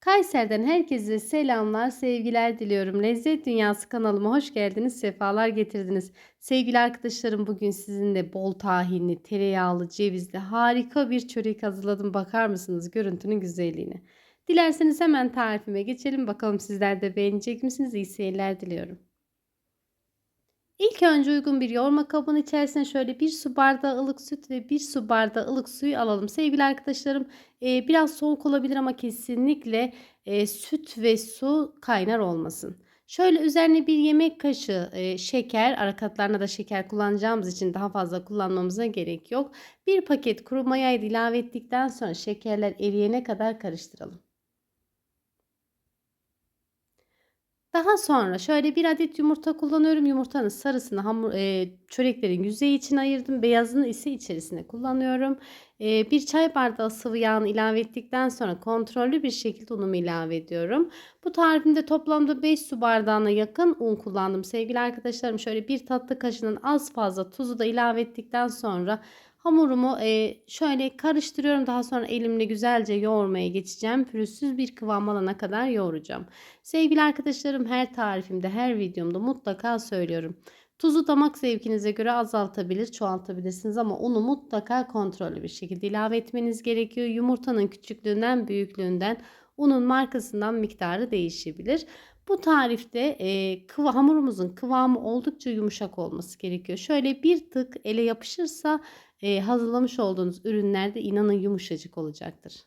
Kayseri'den herkese selamlar, sevgiler diliyorum. Lezzet Dünyası kanalıma hoş geldiniz, sefalar getirdiniz. Sevgili arkadaşlarım bugün sizinle bol tahinli, tereyağlı, cevizli harika bir çörek hazırladım. Bakar mısınız görüntünün güzelliğine? Dilerseniz hemen tarifime geçelim. Bakalım sizler de beğenecek misiniz? İyi seyirler diliyorum. İlk önce uygun bir yoğurma kabının içerisine şöyle bir su bardağı ılık süt ve bir su bardağı ılık suyu alalım. Sevgili arkadaşlarım e, biraz soğuk olabilir ama kesinlikle e, süt ve su kaynar olmasın. Şöyle üzerine bir yemek kaşığı e, şeker, ara katlarına da şeker kullanacağımız için daha fazla kullanmamıza gerek yok. Bir paket kuru mayayı ilave ettikten sonra şekerler eriyene kadar karıştıralım. Daha sonra şöyle bir adet yumurta kullanıyorum. Yumurtanın sarısını hamur, e, çöreklerin yüzeyi için ayırdım. Beyazını ise içerisine kullanıyorum. E, bir çay bardağı sıvı yağını ilave ettikten sonra kontrollü bir şekilde unumu ilave ediyorum. Bu tarifimde toplamda 5 su bardağına yakın un kullandım. Sevgili arkadaşlarım şöyle bir tatlı kaşığının az fazla tuzu da ilave ettikten sonra Hamurumu e, şöyle karıştırıyorum. Daha sonra elimle güzelce yoğurmaya geçeceğim. Pürüzsüz bir kıvam alana kadar yoğuracağım. Sevgili arkadaşlarım her tarifimde, her videomda mutlaka söylüyorum. Tuzu damak zevkinize göre azaltabilir, çoğaltabilirsiniz ama unu mutlaka kontrollü bir şekilde ilave etmeniz gerekiyor. Yumurtanın küçüklüğünden, büyüklüğünden, unun markasından miktarı değişebilir. Bu tarifte e, kıva, hamurumuzun kıvamı oldukça yumuşak olması gerekiyor. Şöyle bir tık ele yapışırsa e, hazırlamış olduğunuz ürünlerde inanın yumuşacık olacaktır.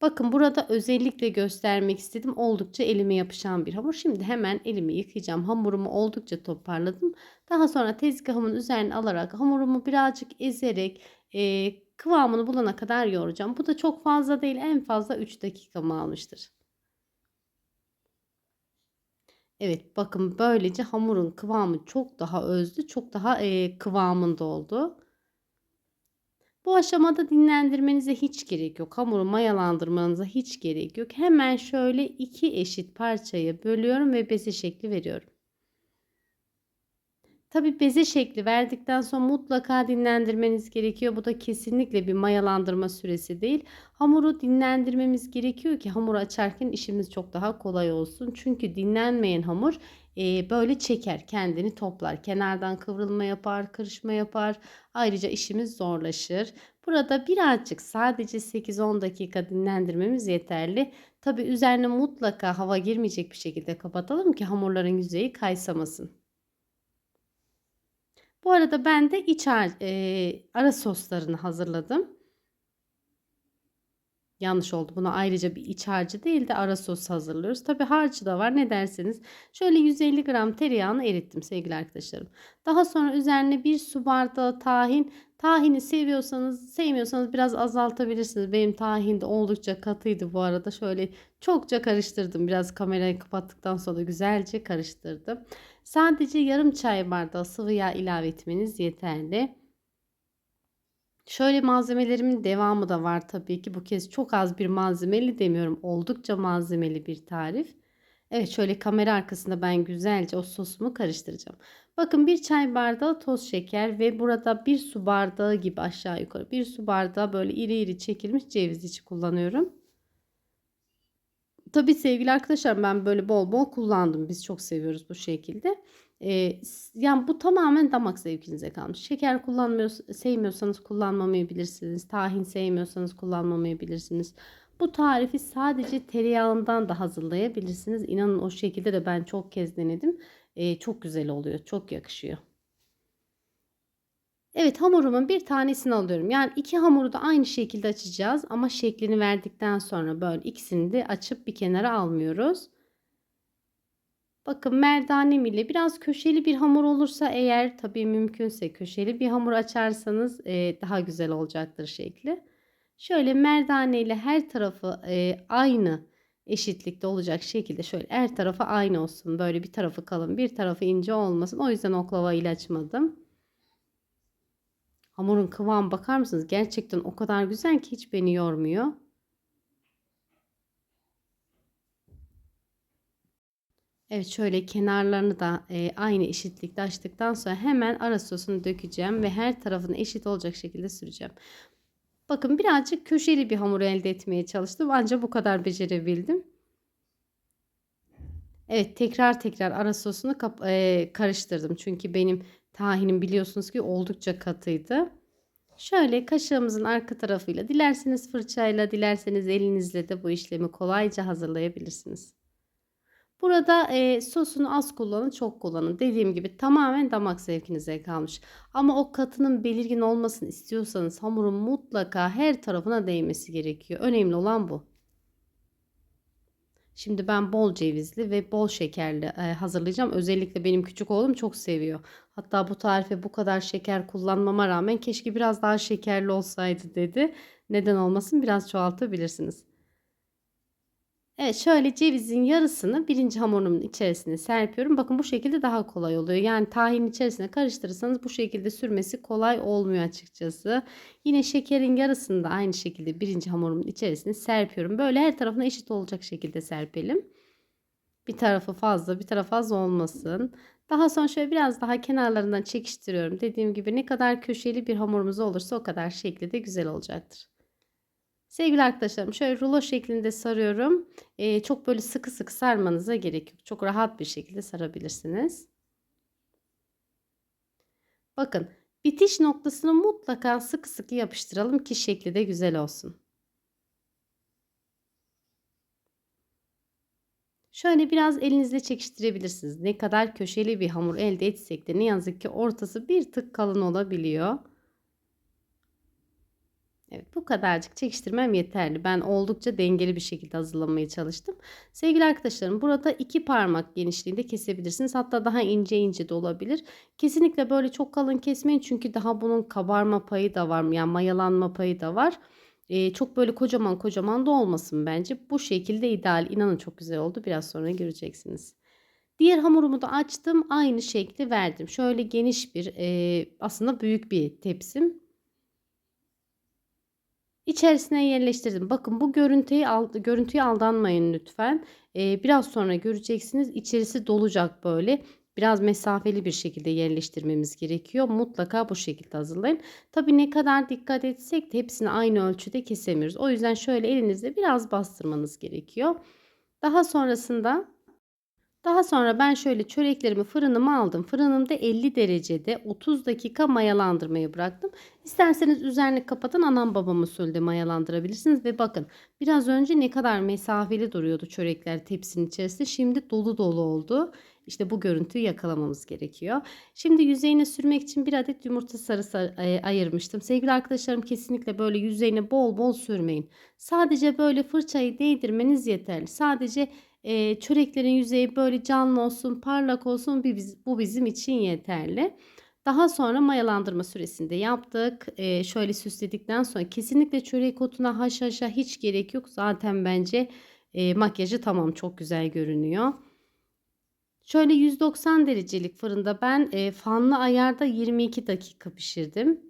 Bakın burada özellikle göstermek istedim. Oldukça elime yapışan bir hamur. Şimdi hemen elimi yıkayacağım. Hamurumu oldukça toparladım. Daha sonra tezgahımın üzerine alarak hamurumu birazcık ezerek e, kıvamını bulana kadar yoğuracağım. Bu da çok fazla değil. En fazla 3 dakikamı almıştır. Evet bakın böylece hamurun kıvamı çok daha özlü, çok daha e, kıvamında oldu. Bu aşamada dinlendirmenize hiç gerek yok. Hamuru mayalandırmanıza hiç gerek yok. Hemen şöyle iki eşit parçaya bölüyorum ve beze şekli veriyorum. Tabi beze şekli verdikten sonra mutlaka dinlendirmeniz gerekiyor. Bu da kesinlikle bir mayalandırma süresi değil. Hamuru dinlendirmemiz gerekiyor ki hamuru açarken işimiz çok daha kolay olsun. Çünkü dinlenmeyen hamur e, böyle çeker kendini toplar. Kenardan kıvrılma yapar, kırışma yapar. Ayrıca işimiz zorlaşır. Burada birazcık sadece 8-10 dakika dinlendirmemiz yeterli. Tabi üzerine mutlaka hava girmeyecek bir şekilde kapatalım ki hamurların yüzeyi kaysamasın. Bu arada ben de iç e, ara soslarını hazırladım. Yanlış oldu. Buna ayrıca bir iç harcı değil de ara sos hazırlıyoruz. Tabi harcı da var ne derseniz. Şöyle 150 gram tereyağını erittim sevgili arkadaşlarım. Daha sonra üzerine bir su bardağı tahin. Tahini seviyorsanız sevmiyorsanız biraz azaltabilirsiniz. Benim tahin de oldukça katıydı bu arada. Şöyle çokça karıştırdım. Biraz kamerayı kapattıktan sonra güzelce karıştırdım. Sadece yarım çay bardağı sıvı yağ ilave etmeniz yeterli. Şöyle malzemelerimin devamı da var tabii ki. Bu kez çok az bir malzemeli demiyorum. Oldukça malzemeli bir tarif. Evet şöyle kamera arkasında ben güzelce o sosumu karıştıracağım. Bakın bir çay bardağı toz şeker ve burada bir su bardağı gibi aşağı yukarı bir su bardağı böyle iri iri çekilmiş ceviz içi kullanıyorum. Tabii sevgili arkadaşlar ben böyle bol bol kullandım. Biz çok seviyoruz bu şekilde. Ee, yani bu tamamen damak zevkinize kalmış. Şeker kullanmıyor, sevmiyorsanız kullanmamayabilirsiniz. Tahin sevmiyorsanız kullanmamayabilirsiniz. Bu tarifi sadece tereyağından da hazırlayabilirsiniz. İnanın o şekilde de ben çok kez denedim. Ee, çok güzel oluyor. Çok yakışıyor. Evet hamurumun bir tanesini alıyorum. Yani iki hamuru da aynı şekilde açacağız. Ama şeklini verdikten sonra böyle ikisini de açıp bir kenara almıyoruz. Bakın merdanem ile biraz köşeli bir hamur olursa eğer tabii mümkünse köşeli bir hamur açarsanız e, daha güzel olacaktır şekli. Şöyle merdane ile her tarafı e, aynı eşitlikte olacak şekilde şöyle her tarafı aynı olsun. Böyle bir tarafı kalın bir tarafı ince olmasın. O yüzden oklava ile açmadım. Hamurun kıvamı bakar mısınız? Gerçekten o kadar güzel ki hiç beni yormuyor. Evet şöyle kenarlarını da e, aynı eşitlikte açtıktan sonra hemen ara sosunu dökeceğim ve her tarafını eşit olacak şekilde süreceğim. Bakın birazcık köşeli bir hamur elde etmeye çalıştım. Ancak bu kadar becerebildim. Evet tekrar tekrar ara sosunu eee, karıştırdım. Çünkü benim tahinim biliyorsunuz ki oldukça katıydı. Şöyle kaşığımızın arka tarafıyla dilerseniz fırçayla dilerseniz elinizle de bu işlemi kolayca hazırlayabilirsiniz. Burada eee, sosunu az kullanın çok kullanın. Dediğim gibi tamamen damak zevkinize kalmış. Ama o katının belirgin olmasını istiyorsanız hamurun mutlaka her tarafına değmesi gerekiyor. Önemli olan bu. Şimdi ben bol cevizli ve bol şekerli e, hazırlayacağım. Özellikle benim küçük oğlum çok seviyor. Hatta bu tarife bu kadar şeker kullanmama rağmen keşke biraz daha şekerli olsaydı dedi. Neden olmasın biraz çoğaltabilirsiniz. Evet şöyle cevizin yarısını birinci hamurumun içerisine serpiyorum. Bakın bu şekilde daha kolay oluyor. Yani tahinin içerisine karıştırırsanız bu şekilde sürmesi kolay olmuyor açıkçası. Yine şekerin yarısını da aynı şekilde birinci hamurumun içerisine serpiyorum. Böyle her tarafına eşit olacak şekilde serpelim. Bir tarafı fazla bir tarafı az olmasın. Daha sonra şöyle biraz daha kenarlarından çekiştiriyorum. Dediğim gibi ne kadar köşeli bir hamurumuz olursa o kadar şekli de güzel olacaktır. Sevgili arkadaşlarım şöyle rulo şeklinde sarıyorum. Ee, çok böyle sıkı sıkı sarmanıza gerek yok. Çok rahat bir şekilde sarabilirsiniz. Bakın bitiş noktasını mutlaka sıkı sıkı yapıştıralım ki şekli de güzel olsun. Şöyle biraz elinizle çekiştirebilirsiniz. Ne kadar köşeli bir hamur elde etsek de ne yazık ki ortası bir tık kalın olabiliyor. Evet bu kadarcık çekiştirmem yeterli. Ben oldukça dengeli bir şekilde hazırlamaya çalıştım. Sevgili arkadaşlarım burada iki parmak genişliğinde kesebilirsiniz. Hatta daha ince ince de olabilir. Kesinlikle böyle çok kalın kesmeyin çünkü daha bunun kabarma payı da var. Yani mayalanma payı da var. Ee, çok böyle kocaman kocaman da olmasın bence. Bu şekilde ideal. İnanın çok güzel oldu. Biraz sonra göreceksiniz. Diğer hamurumu da açtım. Aynı şekli verdim. Şöyle geniş bir e, aslında büyük bir tepsim. İçerisine yerleştirdim. Bakın bu görüntüyü, görüntüye aldanmayın lütfen. Ee, biraz sonra göreceksiniz. İçerisi dolacak böyle. Biraz mesafeli bir şekilde yerleştirmemiz gerekiyor. Mutlaka bu şekilde hazırlayın. Tabii ne kadar dikkat etsek de hepsini aynı ölçüde kesemiyoruz. O yüzden şöyle elinizle biraz bastırmanız gerekiyor. Daha sonrasında daha sonra ben şöyle çöreklerimi fırınıma aldım. Fırınımda 50 derecede 30 dakika mayalandırmayı bıraktım. İsterseniz üzerini kapatın anam babam usulde mayalandırabilirsiniz. Ve bakın biraz önce ne kadar mesafeli duruyordu çörekler tepsinin içerisinde. Şimdi dolu dolu oldu. İşte bu görüntüyü yakalamamız gerekiyor. Şimdi yüzeyine sürmek için bir adet yumurta sarısı e, ayırmıştım. Sevgili arkadaşlarım kesinlikle böyle yüzeyine bol bol sürmeyin. Sadece böyle fırçayı değdirmeniz yeterli. Sadece e, çöreklerin yüzeyi böyle canlı olsun, parlak olsun bu bizim için yeterli. Daha sonra mayalandırma süresinde yaptık. E, şöyle süsledikten sonra kesinlikle çörek otuna haşhaşa hiç gerek yok. Zaten bence e, makyajı tamam çok güzel görünüyor. Şöyle 190 derecelik fırında ben e, fanlı ayarda 22 dakika pişirdim.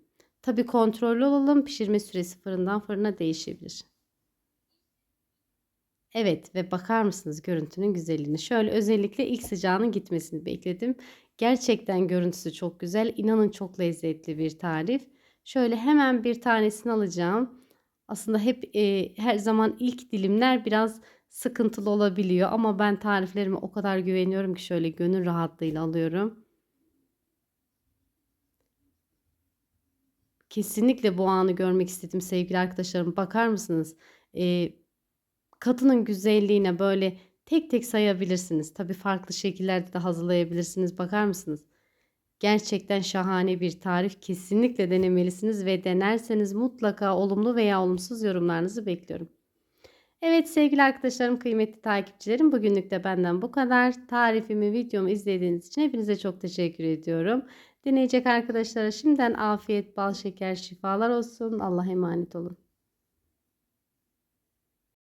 Tabi kontrollü olalım pişirme süresi fırından fırına değişebilir. Evet ve bakar mısınız görüntünün güzelliğine? Şöyle özellikle ilk sıcağının gitmesini bekledim. Gerçekten görüntüsü çok güzel. İnanın çok lezzetli bir tarif. Şöyle hemen bir tanesini alacağım. Aslında hep e, her zaman ilk dilimler biraz sıkıntılı olabiliyor ama ben tariflerime o kadar güveniyorum ki şöyle gönül rahatlığıyla alıyorum. Kesinlikle bu anı görmek istedim sevgili arkadaşlarım. Bakar mısınız? Ee, Katının güzelliğine böyle tek tek sayabilirsiniz. Tabii farklı şekillerde de hazırlayabilirsiniz. Bakar mısınız? Gerçekten şahane bir tarif. Kesinlikle denemelisiniz ve denerseniz mutlaka olumlu veya olumsuz yorumlarınızı bekliyorum. Evet sevgili arkadaşlarım, kıymetli takipçilerim bugünlük de benden bu kadar. Tarifimi, videomu izlediğiniz için hepinize çok teşekkür ediyorum. Deneyecek arkadaşlara şimdiden afiyet, bal şeker, şifalar olsun. Allah'a emanet olun.